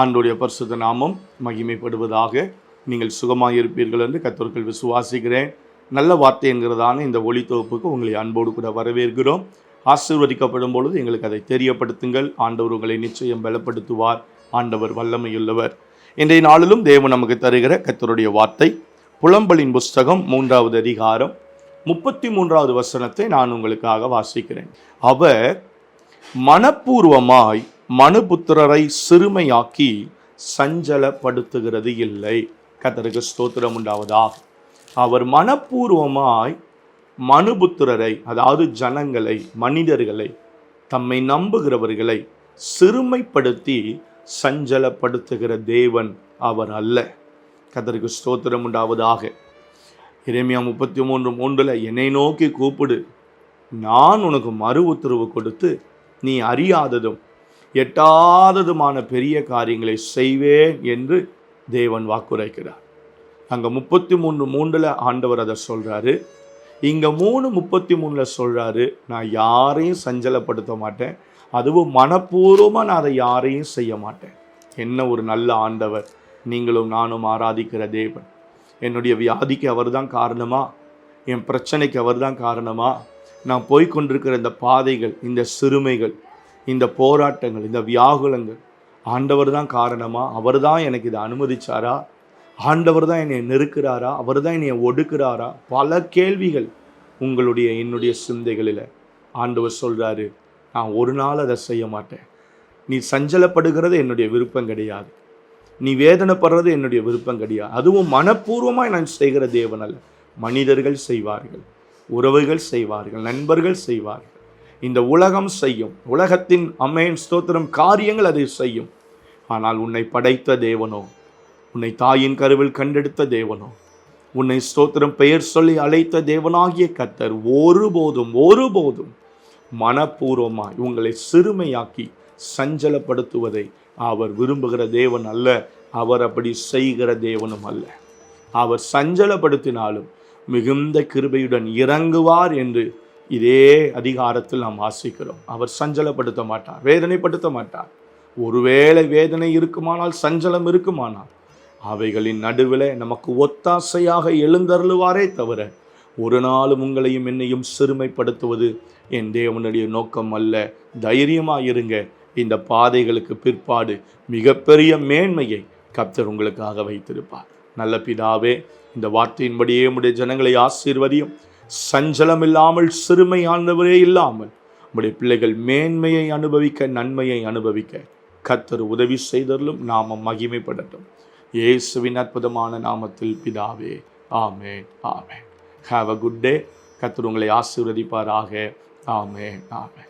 ஆண்டுடைய பரிசுத்த நாமம் மகிமைப்படுவதாக நீங்கள் சுகமாயிருப்பீர்கள் என்று கத்தோர்கள் விசுவாசிக்கிறேன். நல்ல வார்த்தை என்கிறதான இந்த ஒளி தொகுப்புக்கு உங்களை அன்போடு கூட வரவேற்கிறோம். ஆசீர்வதிக்கப்படும் பொழுது எங்களுக்கு அதை தெரியப்படுத்துங்கள். ஆண்டவர் உங்களை நிச்சயம் பலப்படுத்துவார். ஆண்டவர் வல்லமையுள்ளவர். இன்றைய நாளிலும் தேவன் நமக்கு தருகிற கத்தருடைய வார்த்தை புலம்பலின் புஸ்தகம் மூன்றாவது அதிகாரம் முப்பத்தி மூன்றாவது வசனத்தை நான் உங்களுக்காக வாசிக்கிறேன். அவர் மனப்பூர்வமாய் மனுபுத்திரரை சிறுமையாக்கி சஞ்சலப்படுத்துகிறது இல்லை. கத்தருக்கு ஸ்தோத்திரம் உண்டாவதாக. அவர் மனப்பூர்வமாய் மனுபுத்திரரை அதாவது ஜனங்களை மனிதர்களை தம்மை நம்புகிறவர்களை சிறுமைப்படுத்தி சஞ்சலப்படுத்துகிற தேவன் அவர் அல்ல. கதருக்கு ஸ்தோத்திரம் உண்டாவதாக. இறைமையா முப்பத்தி மூன்று மூன்றில் என்னை நோக்கி கூப்பிடு. நான் உனக்கு மறு உத்தரவு கொடுத்து நீ அறியாததும் எட்டாததுமான பெரிய காரியங்களை செய்வேன் என்று தேவன் வாக்குரைக்கிறார். அங்கே முப்பத்தி மூணு மூன்றில் ஆண்டவர் அதை சொல்கிறாரு இங்கே மூணு முப்பத்தி மூணில் சொல்கிறாரு நான் யாரையும் சஞ்சலப்படுத்த மாட்டேன். அதுவும் மனப்பூர்வமாக நான் அதை யாரையும் செய்ய மாட்டேன். என்ன ஒரு நல்ல ஆண்டவர். நீங்களும் நானும் ஆராதிக்கிற தேவன். என்னுடைய வியாதிக்கு அவர் தான் காரணமா? என் பிரச்சனைக்கு அவர் தான் காரணமா? நான் போய்கொண்டிருக்கிற இந்த பாதைகள் இந்த சிறுமைகள் இந்த போராட்டங்கள் இந்த வியாகுலங்கள் ஆண்டவர் தான் காரணமா? அவர் தான் எனக்கு இதை அனுமதிச்சாரா? ஆண்டவர் தான் என்னை நெருக்கிறாரா? அவர் தான் என்னை ஒடுக்கிறாரா? பல கேள்விகள் உங்களுடைய என்னுடைய சிந்தைகளில். ஆண்டவர் சொல்கிறாரு நான் ஒரு நாள் அதை செய்ய மாட்டேன். நீ சஞ்சலப்படுகிறது என்னுடைய விருப்பம் கிடையாது. நீ வேதனைப்படுறது என்னுடைய விருப்பம் கிடையாது. அதுவும் மனப்பூர்வமாக நான் செய்கிற தேவன் அல்ல மனிதர்கள் செய்வார்கள் உறவுகள் செய்வார்கள் நண்பர்கள் செய்வார்கள். இந்த உலகம் செய்யும். உலகத்தின் அம்மையின் ஸ்தோத்திரம் காரியங்கள் அதை செய்யும். ஆனால் உன்னை படைத்த தேவனோ உன்னை தாயின் கருவில் கண்டெடுத்த தேவனோ உன்னை ஸ்தோத்திரம் பெயர் சொல்லி அழைத்த தேவனாகிய கத்தர் ஒருபோதும் ஒருபோதும் மனப்பூர்வமாய் உங்களை சிறுமையாக்கி சஞ்சலப்படுத்துவதை அவர் விரும்புகிற தேவன் அல்ல. அவர் அப்படி செய்கிற தேவனும் அல்ல. அவர் சஞ்சலப்படுத்தினாலும் மிகுந்த கிருபையுடன் இறங்குவார் என்று இதே அதிகாரத்தில் நாம் வாசிக்கிறோம். அவர் சஞ்சலப்படுத்த மாட்டார் வேதனைப்படுத்த மாட்டார். ஒருவேளை வேதனை இருக்குமானால் சஞ்சலம் இருக்குமானால் அவைகளின் நடுவில் நமக்கு ஒத்தாசையாக எழுந்தருளுவாரே தவிர ஒரு நாளும் உங்களையும் என்னையும் சிறுமைப்படுத்துவது என் தேவனுடைய நோக்கம் அல்ல. தைரியமாக இருங்க. இந்த பாதைகளுக்கு பிற்பாடு மிகப்பெரிய மேன்மையை கப்தர் உங்களுக்காக வைத்திருப்பார். நல்ல பிதாவே இந்த வார்த்தையின்படியே உடைய ஜனங்களை ஆசீர்வதியும். சஞ்சலம் இல்லாமல் சிறுமையானவரே இல்லாமல் உடைய பிள்ளைகள் மேன்மையை அனுபவிக்க நன்மையை அனுபவிக்க கத்தர் உதவி செய்தலும் நாம மகிமைப்படட்டும். இயேசுவின் அற்புதமான நாமத்தில் பிதாவே ஆமே ஆமே ஹாவ் அ குட் டே கத்தர் உங்களை ஆசீர்வதிப்பாராக. ஆமே ஆமே